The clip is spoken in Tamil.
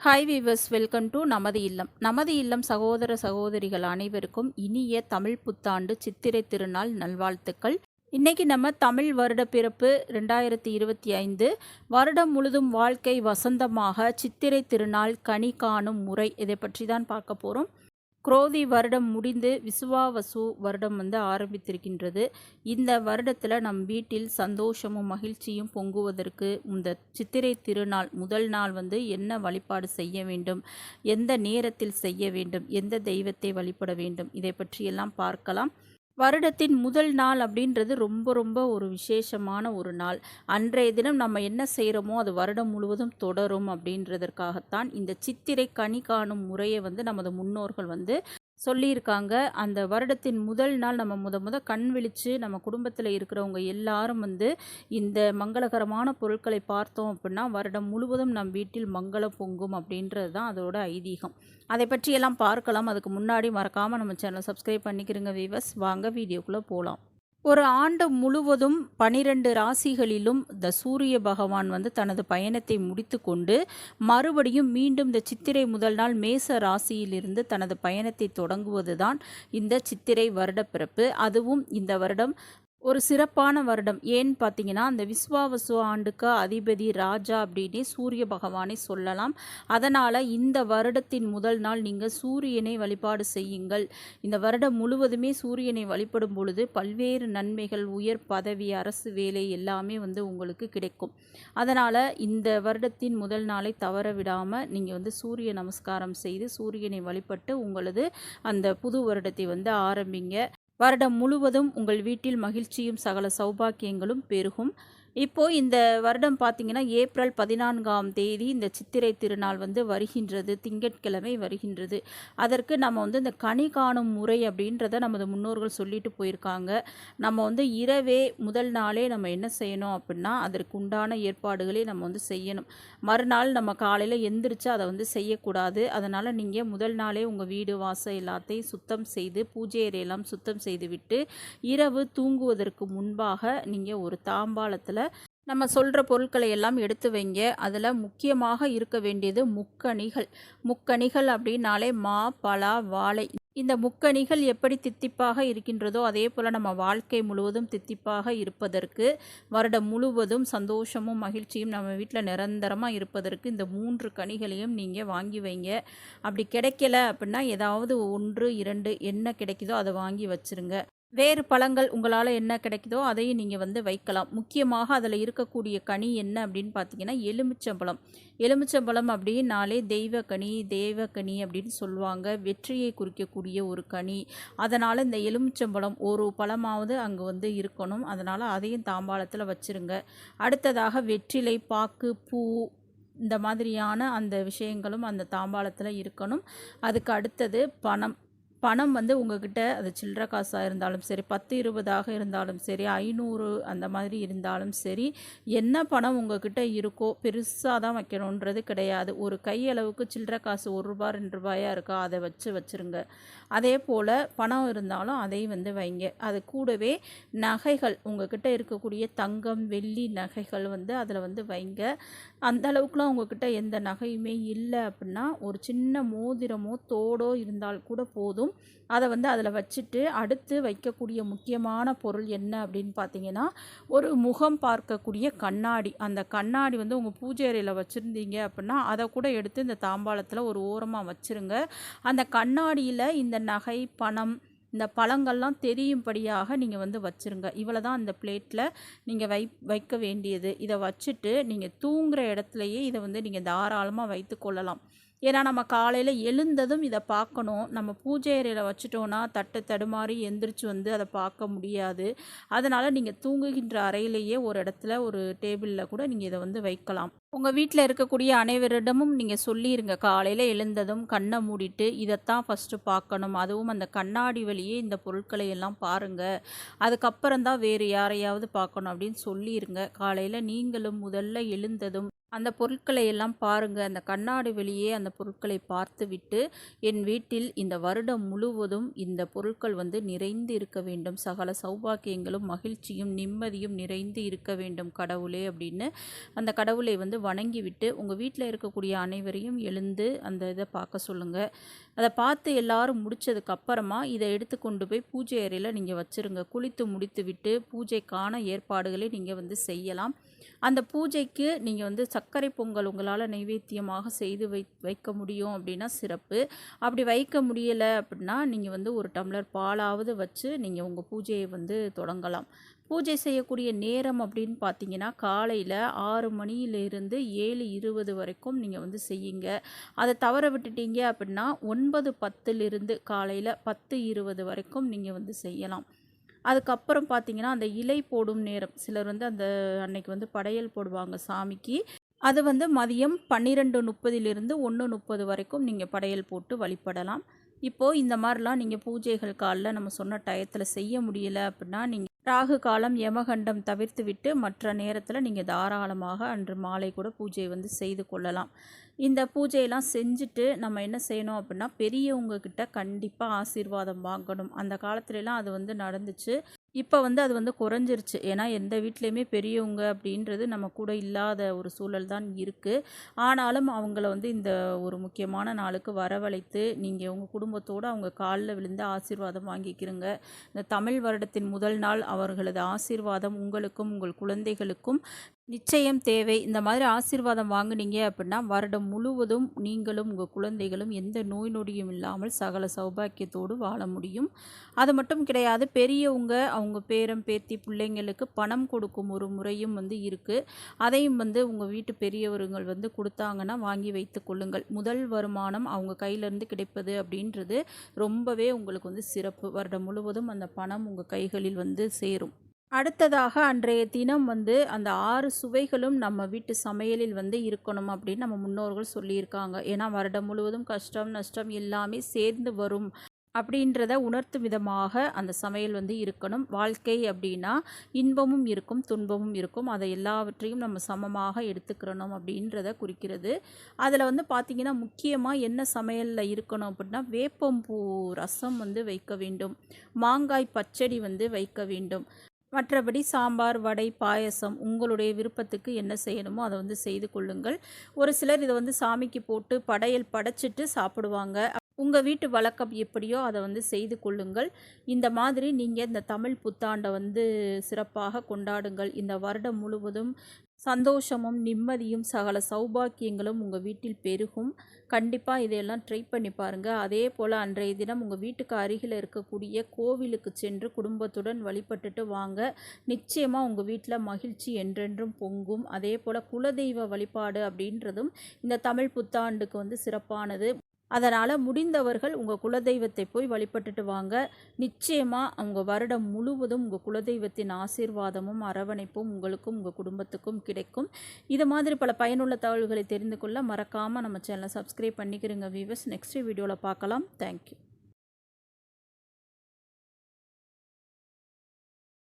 ஹாய் வீவர்ஸ் வெல்கம் டு நமது இல்லம் நமது இல்லம் சகோதர சகோதரிகள் அனைவருக்கும் இனிய தமிழ் புத்தாண்டு சித்திரை திருநாள் நல்வாழ்த்துக்கள். இன்றைக்கி நம்ம தமிழ் வருட பிறப்பு ரெண்டாயிரத்தி இருபத்தி ஐந்து. வருடம் முழுதும் வாழ்க்கை வசந்தமாக சித்திரை திருநாள் கனி காணும் முறை இதை பற்றி தான் பார்க்க போகிறோம் குரோதி வருடம் முடிந்து விசுவாவசு வருடம் வந்து ஆரம்பித்திருக்கின்றது. இந்த வருடத்தில் நம் வீட்டில் சந்தோஷமும் மகிழ்ச்சியும் பொங்குவதற்கு இந்த சித்திரை திருநாள் முதல் நாள் வந்து என்ன வழிபாடு செய்ய வேண்டும் எந்த நேரத்தில் செய்ய வேண்டும் எந்த தெய்வத்தை வழிபட வேண்டும் இதை பற்றியெல்லாம் பார்க்கலாம். வருடத்தின் முதல் நாள் அப்படின்றது ரொம்ப ரொம்ப ஒரு விசேஷமான ஒரு நாள். அன்றைய தினம் நம்ம என்ன செய்கிறோமோ அது வருடம் முழுவதும் தொடரும் அப்படின்றதற்காகத்தான் இந்த சித்திரை கனி காணும் முறையை வந்து நமது முன்னோர்கள் வந்து சொல்லியிருக்காங்க. அந்த வருடத்தின் முதல் நாள் நம்ம முத முத கண் விழித்து நம்ம குடும்பத்தில் இருக்கிறவங்க எல்லாரும் வந்து இந்த மங்களகரமான பொருட்களை பார்த்தோம் அப்படின்னா வருடம் முழுவதும் நம் வீட்டில் மங்களம் பொங்கும் அப்படின்றது தான் அதோட ஐதீகம். அதை பற்றியெல்லாம் பார்க்கலாம். அதுக்கு முன்னாடி மறக்காமல் நம்ம சேனலை சப்ஸ்கிரைப் பண்ணிக்கிறோங்க வீவர்ஸ் வாங்க வீடியோக்குள்ளே போகலாம் ஒரு ஆண்டு முழுவதும் பனிரெண்டு ராசிகளிலும் இந்த சூரிய பகவான் வந்து தனது பயணத்தை முடித்து கொண்டு மறுபடியும் மீண்டும் இந்த சித்திரை முதல் நாள் மேச ராசியிலிருந்து தனது பயணத்தை தொடங்குவதுதான் இந்த சித்திரை வருடப்பிறப்பு அதுவும் இந்த வருடம் ஒரு சிறப்பான வருடம். ஏன்னு பார்த்தீங்கன்னா அந்த விஸ்வாவசு ஆண்டுக்கு அதிபதி ராஜா அப்படின்னே சூரிய பகவானை சொல்லலாம். அதனால் இந்த வருடத்தின் முதல் நாள் நீங்கள் சூரியனை வழிபாடு செய்யுங்கள். இந்த வருடம் முழுவதுமே சூரியனை வழிபடும் பொழுது பல்வேறு நன்மைகள் உயர் பதவி அரசு வேலை எல்லாமே வந்து உங்களுக்கு கிடைக்கும். அதனால் இந்த வருடத்தின் முதல் நாளை தவற விடாமல் நீங்கள் வந்து சூரிய நமஸ்காரம் செய்து சூரியனை வழிபட்டு உங்களது அந்த புது வருடத்தை வந்து ஆரம்பிங்க. வருடம் முழுவதும் உங்கள் வீட்டில் மகிழ்ச்சியும் சகல சௌபாக்கியங்களும் பெருகும். இப்போது இந்த வருடம் பார்த்திங்கன்னா ஏப்ரல் பதினான்காம் தேதி இந்த சித்திரை திருநாள் வந்து வருகின்றது திங்கட்கிழமை வருகின்றது. அதற்கு நம்ம வந்து இந்த கனி காணும் முறை அப்படின்றத நமது முன்னோர்கள் சொல்லிட்டு போயிருக்காங்க. நம்ம வந்து இரவே முதல் நாளே நம்ம என்ன செய்யணும் அப்படின்னா அதற்கு உண்டான ஏற்பாடுகளை நம்ம வந்து செய்யணும். மறுநாள் நம்ம காலையில் எந்திரிச்சு அதை வந்து செய்யக்கூடாது. அதனால் நீங்கள் முதல் நாளே உங்கள் வீடு வாசல் எல்லாத்தையும் சுத்தம் செய்து பூஜை அறையெல்லாம் சுத்தம் செய்துவிட்டு இரவு தூங்குவதற்கு முன்பாக நீங்கள் ஒரு தாம்பாளத்தில் நம்ம சொல்கிற பொருட்களை எல்லாம் எடுத்து வைங்க. அதில் முக்கியமாக இருக்க வேண்டியது முக்கணிகள். முக்கணிகள் அப்படின்னாலே மா பலா வாழை. இந்த முக்கணிகள் எப்படி தித்திப்பாக இருக்கின்றதோ அதே போல் நம்ம வாழ்க்கை முழுவதும் தித்திப்பாக இருப்பதற்கு வருடம் முழுவதும் சந்தோஷமும் மகிழ்ச்சியும் நம்ம வீட்டில் நிரந்தரமாக இருப்பதற்கு இந்த மூன்று கனிகளையும் நீங்கள் வாங்கி வைங்க. அப்படி கிடைக்கல அப்படின்னா ஏதாவது ஒன்று இரண்டு என்ன கிடைக்குதோ அதை வாங்கி வச்சுருங்க. வேறு பழங்கள் உங்களால் என்ன கிடைக்குதோ அதையும் நீங்கள் வந்து வைக்கலாம். முக்கியமாக அதில் இருக்கக்கூடிய கனி என்ன அப்படின்னு பார்த்தீங்கன்னா எலுமிச்சம்பழம். எலுமிச்சம்பழம் அப்படின்னாலே தெய்வ கனி தேவ கனி அப்படின்னு சொல்லுவாங்க. வெற்றியை குறிக்கக்கூடிய ஒரு கனி. அதனால் இந்த எலுமிச்சம்பழம் ஒரு பழமாவது அங்கே வந்து இருக்கணும். அதனால் அதையும் தாம்பாளத்தில் வச்சுருங்க. அடுத்ததாக வெற்றிலை பாக்கு பூ இந்த மாதிரியான அந்த விஷயங்களும் அந்த தாம்பாளத்தில் இருக்கணும். அதுக்கு அடுத்தது பணம். பணம் வந்து உங்ககிட்ட அது சில்லற காசாக இருந்தாலும் சரி பத்து இருபதாக இருந்தாலும் சரி ஐநூறு அந்த மாதிரி இருந்தாலும் சரி என்ன பணம் உங்ககிட்ட இருக்கோ பெருசாக தான் வைக்கணுன்றது கிடையாது. ஒரு கையளவுக்கு சில்லற காசு ஒரு ரூபா ரெண்டு ரூபாயாக இருக்கா அதை வச்சு வச்சுருங்க. அதே போல் பணம் இருந்தாலும் அதை வந்து வைங்க. அது கூடவே நகைகள் உங்ககிட்ட இருக்கக்கூடிய தங்கம் வெள்ளி நகைகள் வந்து அதில் வந்து வைங்க. அந்த அளவுக்குலாம் உங்ககிட்ட எந்த நகையுமே இல்லை அப்படின்னா ஒரு சின்ன மோதிரமோ தோடோ இருந்தால் கூட போதும். இருக்கும். அதை வந்து அதில் வச்சுட்டு அடுத்து வைக்கக்கூடிய முக்கியமான பொருள் என்ன அப்படின்னு பார்த்தீங்கன்னா ஒரு முகம் பார்க்கக்கூடிய கண்ணாடி. அந்த கண்ணாடி வந்து உங்கள் பூஜை அறையில் வச்சுருந்தீங்க அப்படின்னா அதை கூட எடுத்து இந்த தாம்பாளத்தில் ஒரு ஓரமாக வச்சுருங்க. அந்த கண்ணாடியில் இந்த நகை பணம் இந்த பழங்கள்லாம் தெரியும்படியாக நீங்கள் வந்து வச்சுருங்க. இவ்வளோ தான் அந்த பிளேட்டில் நீங்கள் வை வைக்க வேண்டியது. இதை வச்சுட்டு நீங்கள் தூங்குகிற இடத்துலையே இதை வந்து நீங்கள் தாராளமாக வைத்து கொள்ளலாம். ஏன்னா நம்ம காலையில் எழுந்ததும் இதை பார்க்கணும். நம்ம பூஜை அறையில் வச்சுட்டோன்னா தட்டு தடுமாறி எந்திரிச்சு வந்து அதை பார்க்க முடியாது. அதனால் நீங்கள் தூங்குகின்ற அறையிலேயே ஒரு இடத்துல ஒரு டேபிளில் கூட நீங்கள் இதை வந்து வைக்கலாம். உங்கள் வீட்டில் இருக்கக்கூடிய அனைவரிடமும் நீங்கள் சொல்லிடுங்க காலையில் எழுந்ததும் கண்ணை மூடிட்டு இதைத்தான் ஃபஸ்ட்டு பார்க்கணும். அதுவும் அந்த கண்ணாடி வழியே இந்த பொருட்களை எல்லாம் பாருங்கள் அதுக்கப்புறம் தான் வேறு யாரையாவது பார்க்கணும் அப்படின்னு சொல்லிடுங்க காலையில் நீங்களும் முதல்ல எழுந்ததும் அந்த பொருட்களை எல்லாம் பாருங்க. அந்த கண்ணாடி வெளியே அந்த பொருட்களை பார்த்துவிட்டு என் வீட்டில் இந்த வருடம் முழுவதும் இந்த பொருட்கள் வந்து நிறைந்து இருக்க வேண்டும். சகல சௌபாக்கியங்களும் மகிழ்ச்சியும் நிம்மதியும் நிறைந்து இருக்க வேண்டும் கடவுளே அப்படின்னு அந்த கடவுளை வந்து வணங்கிவிட்டு உங்கள் வீட்டில் இருக்கக்கூடிய அனைவரையும் எழுந்து அந்த இதை பார்க்க சொல்லுங்கள் அதை பார்த்து எல்லாரும் முடிச்சதுக்கு அப்புறமா இதை எடுத்து கொண்டு போய் பூஜை அறையில் நீங்கள் வச்சுருங்க. குளித்து முடித்து விட்டு பூஜைக்கான ஏற்பாடுகளை நீங்கள் வந்து செய்யலாம். அந்த பூஜைக்கு நீங்கள் வந்து சர்க்கரை பொங்கல் உங்களால் நைவேத்தியமாக செய்து வை வைக்க முடியும் அப்படின்னா சிறப்பு. அப்படி வைக்க முடியலை அப்படின்னா நீங்கள் வந்து ஒரு டம்ளர் பாலாவது வச்சு நீங்கள் உங்கள் பூஜையை வந்து தொடங்கலாம். பூஜை செய்யக்கூடிய நேரம் அப்படின்னு பார்த்தீங்கன்னா காலையில் ஆறு மணியிலிருந்து ஏழு இருபது வரைக்கும் நீங்கள் வந்து செய்யுங்க. அதை தவற விட்டுட்டீங்க அப்படின்னா ஒன்பது பத்துலேருந்து காலையில் பத்து இருபது வரைக்கும் நீங்கள் வந்து செய்யலாம். அதுக்கப்புறம் பார்த்தீங்கன்னா அந்த இலை போடும் நேரம். சிலர் வந்து அந்த அன்னைக்கு வந்து படையல் போடுவாங்க சாமிக்கு. அது வந்து மதியம் பன்னிரெண்டு முப்பதிலிருந்து ஒன்று முப்பது வரைக்கும் நீங்கள் படையல் போட்டு வழிபடலாம். இப்போது இந்த மாதிரிலாம் நீங்கள் பூஜைகள் காலில் நம்ம சொன்ன டயத்தில் செய்ய முடியல அப்படின்னா நீங்கள் ராகு காலம் யமகண்டம் தவிர்த்து விட்டு மற்ற நேரத்தில் நீங்கள் தாராளமாக அன்று மாலை கூட பூஜையை வந்து செய்து கொள்ளலாம். இந்த பூஜையெல்லாம் செஞ்சுட்டு நம்ம என்ன செய்யணும் அப்படின்னா பெரியவங்கக்கிட்ட கண்டிப்பாக ஆசீர்வாதம் வாங்கணும். அந்த காலத்துலலாம் அது வந்து நடந்துச்சு. இப்போ வந்து அது வந்து குறைஞ்சிருச்சு. ஏன்னா எந்த வீட்லேயுமே பெரியவங்க அப்படின்றது நம்ம கூட இல்லாத ஒரு சூழல் தான் இருக்குது ஆனாலும் அவங்கள வந்து இந்த ஒரு முக்கியமான நாளுக்கு வரவழைத்து நீங்கள் உங்கள் குடும்பத்தோடு அவங்க காலில் விழுந்து ஆசீர்வாதம் வாங்கிக்கிறங்க. இந்த தமிழ் வருடத்தின் முதல் நாள் அவர்களது ஆசீர்வாதம் உங்களுக்கும் உங்கள் குழந்தைகளுக்கும். நிச்சயம் தேவை. இந்த மாதிரி ஆசீர்வாதம் வாங்குனீங்க அப்படின்னா வருடம் முழுவதும் நீங்களும் உங்கள் குழந்தைகளும் எந்த நோய் நொடியும் இல்லாமல் சகல சௌபாக்கியத்தோடு வாழ முடியும். அது மட்டும் கிடையாது பெரியவங்க அவங்க பேரம் பேத்தி பிள்ளைங்களுக்கு பணம் கொடுக்கும் ஒரு முறையும் வந்து இருக்குது அதையும் வந்து உங்கள் வீட்டு பெரியவர்கள் வந்து கொடுத்தாங்கன்னா வாங்கி வைத்து கொள்ளுங்கள். முதல் வருமானம் அவங்க கையிலேருந்து கிடைப்பது அப்படின்றது ரொம்பவே உங்களுக்கு வந்து சிறப்பு. வருடம் முழுவதும் அந்த பணம் உங்கள் கைகளில் வந்து சேரும். அடுத்ததாக அன்றைய தினம் வந்து அந்த ஆறு சுவைகளும் நம்ம வீட்டு சமையலில் வந்து இருக்கணும் அப்படின்னு நம்ம முன்னோர்கள் சொல்லியிருக்காங்க. ஏன்னா வருடம் முழுவதும் கஷ்டம் நஷ்டம் எல்லாமே சேர்ந்து வரும் அப்படின்றத உணர்த்தும் விதமாக அந்த சமையல் வந்து இருக்கணும். வாழ்க்கை அப்படின்னா இன்பமும் இருக்கும் துன்பமும் இருக்கும். அதை எல்லாவற்றையும் நம்ம சமமாக எடுத்துக்கிறணும் அப்படின்றத குறிக்கிறது. அதில் வந்து பார்த்திங்கன்னா முக்கியமாக என்ன சமையலில் இருக்கணும் அப்படின்னா வேப்பம்பூ ரசம் வந்து வைக்க வேண்டும். மாங்காய் பச்சடி வந்து வைக்க வேண்டும். மற்றபடி சாம்பார் வடை பாயசம் உங்களுடைய விருப்பத்துக்கு என்ன செய்யணுமோ அதை வந்து செய்து கொள்ளுங்கள். ஒரு சிலர் இதை வந்து சாமிக்கு போட்டு படையல் படைச்சிட்டு சாப்பிடுவாங்க. உங்கள் வீட்டு வழக்கம் எப்படியோ அதை வந்து செய்து கொள்ளுங்கள். இந்த மாதிரி நீங்கள் இந்த தமிழ் புத்தாண்டை வந்து சிறப்பாக கொண்டாடுங்கள். இந்த வருடம் முழுவதும் சந்தோஷமும் நிம்மதியும் சகல சௌபாக்கியங்களும் உங்கள் வீட்டில் பெருகும். கண்டிப்பாக இதையெல்லாம் ட்ரை பண்ணி பாருங்கள் அதே போல் அன்றைய தினம் உங்கள் வீட்டுக்கு அருகில் இருக்கக்கூடிய கோவிலுக்கு சென்று குடும்பத்துடன் வழிபட்டுட்டு வாங்க. நிச்சயமாக உங்கள் வீட்டில் மகிழ்ச்சி என்றென்றும் பொங்கும். அதே போல் குலதெய்வ வழிபாடு அப்படின்றதும் இந்த தமிழ் புத்தாண்டுக்கு வந்து சிறப்பானது. அதனால் முடிந்தவர்கள் உங்கள் குலதெய்வத்தை போய் வழிபட்டுட்டு வாங்க. நிச்சயமாக அவங்க வருடம் முழுவதும் உங்கள் குலதெய்வத்தின் ஆசீர்வாதமும் அரவணைப்பும் உங்களுக்கும் உங்கள் குடும்பத்துக்கும் கிடைக்கும். இது மாதிரி பல பயனுள்ள தகவல்களை தெரிந்து கொள்ள மறக்காமல் நம்ம சேனலை சப்ஸ்கிரைப் பண்ணிக்கிறோங்க வீவர்ஸ் நெக்ஸ்ட் வீடியோவில் பார்க்கலாம். தேங்க்யூ